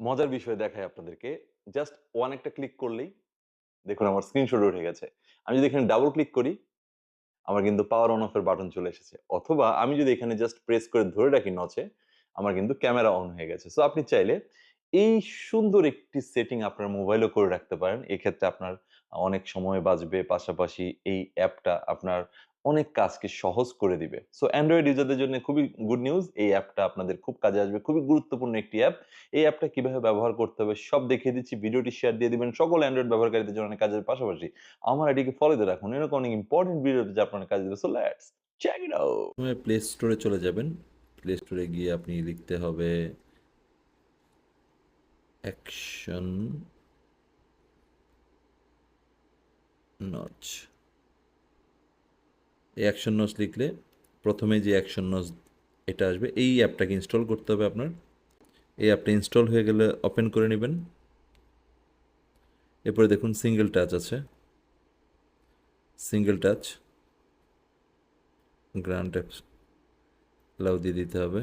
মজার বিষয় দেখাই আপনাদেরকে। জাস্ট ওয়ান একটা ক্লিক করলেই দেখুন আমার স্ক্রিনশট উঠে গেছে। আমি যদি এখানে ডাবল ক্লিক করি, আমার কিন্তু পাওয়ার অন অফ এর বাটন চলে এসেছে। অথবা আমি যদি এখানে জাস্ট প্রেস করে ধরে রাখি নচে, আমার কিন্তু ক্যামেরা অন হয়ে গেছে। সো আপনি চাইলে এই সুন্দর একটি সেটিং আপনার মোবাইলেও করে রাখতে পারেন। এক্ষেত্রে আপনার অনেক সময় বাঁচবে। পাশাপাশি এই অ্যাপটা আপনার অনেক কাজকে সহজ করে দিবে। সো অ্যান্ড্রয়েড ইউজারদের জন্য খুবই গুড নিউজ। এই অ্যাপটা আপনাদের খুব কাজে আসবে। খুবই গুরুত্বপূর্ণ একটি অ্যাপ। এই অ্যাপটা কীভাবে ব্যবহার করতে হবে সব দেখিয়ে দিচ্ছি। ভিডিওটি শেয়ার দিয়ে দিবেন সকল অ্যান্ড্রয়েড ব্যবহারকারীদের জন্য কাজের পাশাপাশি আমার ফলো দিয়ে রাখুন। এরকম অনেক ইম্পোর্টেন্ট ভিডিও যা আপনার কাজে দেবে so let's check it out. Play স্টোরে চলে যাবেন। প্লে স্টোরে গিয়ে আপনি লিখতে হবে অ্যাকশন নচ। এই অ্যাকশন নচ লিখলে প্রথমে যে অ্যাকশন নচ এটা আসবে। এই অ্যাপটাকে ইনস্টল করতে হবে আপনার। এই অ্যাপটা ইনস্টল হয়ে গেলে ওপেন করে নেবেন এরপরে দেখুন সিঙ্গেল টাচ আছে। Single touch. Grant apps allow দিয়ে দিতে হবে।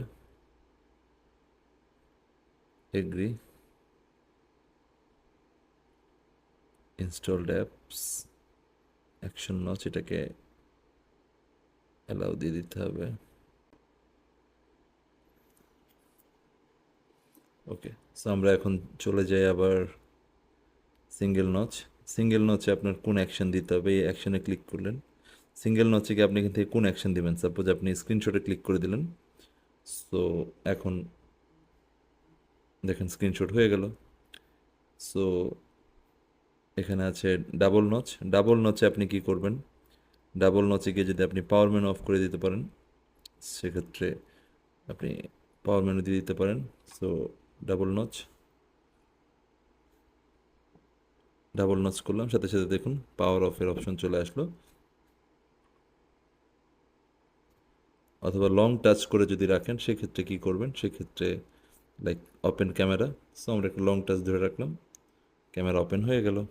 Agree. Installed apps action notch এটাকে অ্যালাউ দিয়ে দিতে হবে। ওকে। সো আমরা এখন চলে যাই আবার সিঙ্গেল নচ। সিঙ্গেল নচে আপনার কোন অ্যাকশন দিতে হবে, এই অ্যাকশনে ক্লিক করলেন। সিঙ্গেল নচে গিয়ে আপনি এখান থেকে কোন অ্যাকশন দিবেন? সাপোজ আপনি স্ক্রিনশটে ক্লিক করে দিলেন। সো এখন দেখেন স্ক্রিনশট হয়ে গেল। সো এখানে আছে ডাবল নচ। ডাবল নচে আপনি কি করবেন? ডাবল নচে গিয়ে যদি আপনি পাওয়ার মেনু অফ করে দিতে পারেন, সেক্ষেত্রে আপনি পাওয়ার মেনু দিয়ে দিতে পারেন। So double notch. Double notch করলাম। সাথে, সাথে দেখুন পাওয়ার অফের অপশন চলে আসলো। অথবা লং টাচ করে যদি রাখেন সেক্ষেত্রে কি করবেন? সেক্ষেত্রে লাইক ওপেন ক্যামেরা। সো আমরা একটু লং টাচ ধরে রাখলাম। ক্যামেরা ওপেন হয়ে গেল।